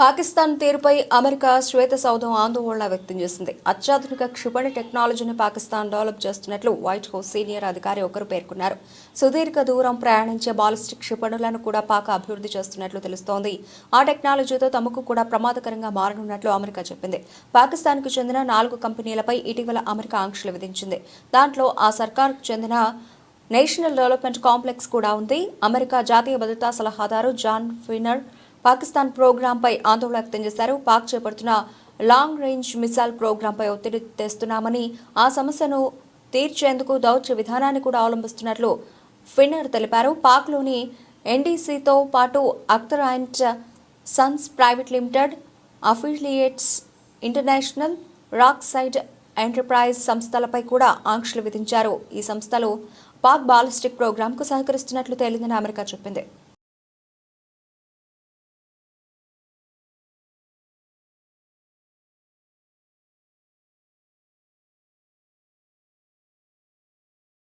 పాకిస్తాన్ తీరుపై అమెరికా శ్వేత సౌధం ఆందోళన వ్యక్తం చేసింది. అత్యాధునిక క్షిపణి టెక్నాలజీని పాకిస్తాన్ డెవలప్ చేస్తున్నట్లు వైట్ హౌస్ సీనియర్ అధికారి ఒకరు పేర్కొన్నారు. సుదీర్ఘ దూరం ప్రయాణించే బాలిస్టిక్ క్షిపణులను కూడా పాక్ అభివృద్ధి చేస్తున్నట్లు తెలుస్తోంది. ఆ టెక్నాలజీతో తమకు కూడా ప్రమాదకరంగా మారనున్నట్లు అమెరికా చెప్పింది. పాకిస్తాన్కు చెందిన నాలుగు కంపెనీలపై ఇటీవల అమెరికా ఆంక్షలు విధించింది. దాంట్లో ఆ సర్కార్కు చెందిన నేషనల్ డెవలప్మెంట్ కాంప్లెక్స్ కూడా ఉంది. అమెరికా జాతీయ భద్రతా సలహాదారు జాన్ ఫినర్ పాకిస్తాన్ ప్రోగ్రాంపై ఆందోళన వ్యక్తం చేశారు. పాక్ చేపడుతున్న లాంగ్ రేంజ్ మిసైల్ ప్రోగ్రాంపై ఒత్తిడి తెస్తున్నామని ఆ సమస్యను తీర్చేందుకు దౌత్య విధానాన్ని కూడా అవలంబిస్తున్నట్లు ఫిన్నర్ తెలిపారు. పాక్లోని ఎన్డీసీతో పాటు Akhtar and sons private limited affiliates international Rockside enterprise సంస్థలపై కూడా ఆంక్షలు విధించారు. ఈ సంస్థలు పాక్ బాలిస్టిక్ ప్రోగ్రాంకు సహకరిస్తున్నట్లు తేలిందని అమెరికా చెప్పింది.